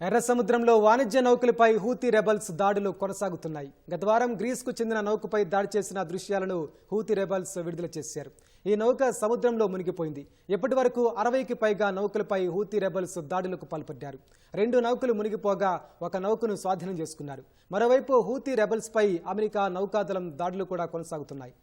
ఎర్ర సముద్రంలో వాణిజ్య నౌకలపై హూతీ రెబల్స్ దాడులు కొనసాగుతున్నాయి. గత వారం గ్రీస్కు చెందిన నౌకపై దాడి చేసిన దృశ్యాలను హూతీ రెబల్స్ విడుదల చేశారు. ఈ నౌక సముద్రంలో మునిగిపోయింది. ఇప్పటి వరకు అరవైకి పైగా నౌకలపై హూతీ రెబల్స్ దాడులకు పాల్పడ్డారు. రెండు నౌకలు మునిగిపోగా ఒక నౌకను స్వాధీనం చేసుకున్నారు. మరోవైపు హూతీ రెబల్స్పై అమెరికా నౌకాదళం దాడులు కూడా కొనసాగుతున్నాయి.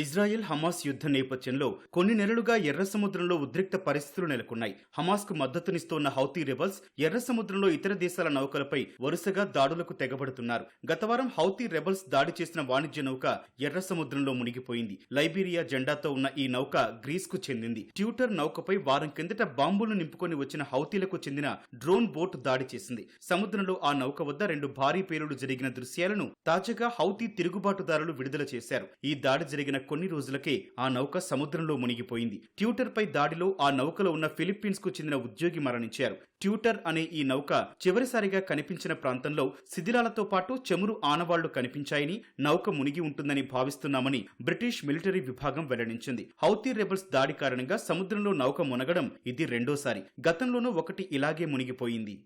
ఇజ్రాయెల్ హమాస్ యుద్ధ నేపథ్యంలో కొన్ని నెలలుగా ఎర్ర సముద్రంలో ఉద్రిక్త పరిస్థితులు నెలకొన్నాయి. హమాస్కు మద్దతునిస్తోన్న హౌతీ రెబల్స్ ఎర్ర సముద్రంలో ఇతర దేశాల నౌకలపై వరుసగా దాడులకు తెగబడుతున్నారు. గతవారం హౌతీ రెబల్స్ దాడి చేసిన వాణిజ్య నౌక ఎర్ర సముద్రంలో మునిగిపోయింది. లైబీరియా జెండాతో ఉన్న ఈ నౌక గ్రీస్కు చెందింది. ట్యూటర్ నౌకపై వారం కిందట బాంబులు నింపుకొని వచ్చిన హౌతీలకు చెందిన డ్రోన్ బోట్ దాడి చేసింది. సముద్రంలో ఆ నౌక వద్ద రెండు భారీ పేలుడు జరిగిన దృశ్యాలను తాజాగా హౌతీ తిరుగుబాటుదారులు విడుదల చేశారు. ఈ దాడి జరిగిన కొన్ని రోజులకే ఆ నౌక సముద్రంలో మునిగిపోయింది. ట్యూటర్పై దాడిలో ఆ నౌకలో ఉన్న ఫిలిప్పీన్స్కు చెందిన ఉద్యోగి మరణించారు. ట్యూటర్ అనే ఈ నౌక చివరిసారిగా కనిపించిన ప్రాంతంలో శిథిలాలతో పాటు చమురు ఆనవాళ్ళు కనిపించాయని నౌక మునిగి ఉంటుందని భావిస్తున్నామని బ్రిటిష్ మిలిటరీ విభాగం వెల్లడించింది. హౌతీ రెబల్స్ దాడి కారణంగా సముద్రంలో నౌక మునగడం ఇది రెండోసారి. గతంలోనూ ఒకటి ఇలాగే మునిగిపోయింది.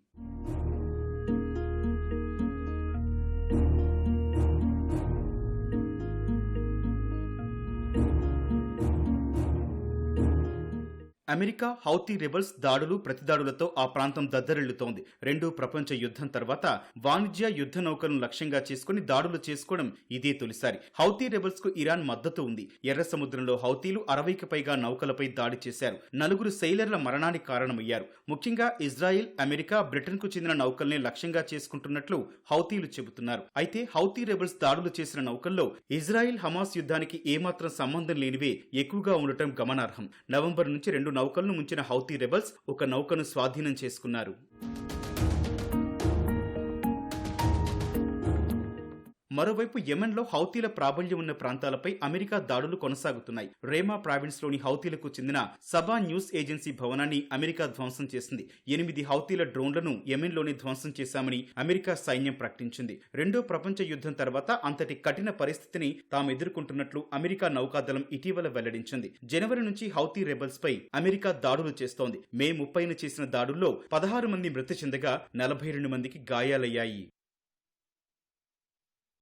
అమెరికా హౌతీ రెబల్స్ దాడులు ప్రతిదాడులతో ఆ ప్రాంతం దద్దరిల్లుతోంది. రెండో ప్రపంచ యుద్ధం తర్వాత వాణిజ్య యుద్ధ నౌకలను లక్ష్యంగా చేసుకుని దాడులు చేసుకోవడం ఇదే తొలిసారి. హౌతీ రెబల్స్కు ఇరాన్ మద్దతు ఉంది. ఎర్ర సముద్రంలో హౌతీలు అరవైకి పైగా నౌకలపై దాడి చేశారు. నలుగురు సెయిలర్ల మరణానికి కారణమయ్యారు. ముఖ్యంగా ఇజ్రాయిల్ అమెరికా బ్రిటన్కు చెందిన నౌకల్ని లక్ష్యంగా చేసుకుంటున్నట్లు హౌతీలు చెబుతున్నారు. అయితే హౌతీ రెబల్స్ దాడులు చేసిన నౌకల్లో ఇజ్రాయిల్ హమాస్ యుద్ధానికి ఏమాత్రం సంబంధం లేనివే ఎక్కువగా ఉండటం గమనార్హం. నవంబర్ నుంచి రెండు నౌకలను ముంచిన హౌతీ రెబల్స్ ఒక నౌకను స్వాధీనం చేసుకున్నారు. మరోవైపు యెమెన్లో హౌతీల ప్రాబల్యం ఉన్న ప్రాంతాలపై అమెరికా దాడులు కొనసాగుతున్నాయి. రేమా ప్రావిన్స్లోని హౌతీలకు చెందిన సబా న్యూస్ ఏజెన్సీ భవనాన్ని అమెరికా ధ్వంసం చేసింది. ఎనిమిది హౌతీల డ్రోన్లను యెమెన్లోనే ధ్వంసం చేశామని అమెరికా సైన్యం ప్రకటించింది. రెండో ప్రపంచ యుద్ధం తర్వాత అంతటి కఠిన పరిస్థితిని తాము ఎదుర్కొంటున్నట్లు అమెరికా నౌకాదళం ఇటీవల వెల్లడించింది. జనవరి నుంచి హౌతీ రెబల్స్ పై అమెరికా దాడులు చేస్తోంది. మే ముప్పైన చేసిన దాడుల్లో పదహారు మంది మృతి చెందగా నలభై రెండు మందికి గాయాలయ్యాయి.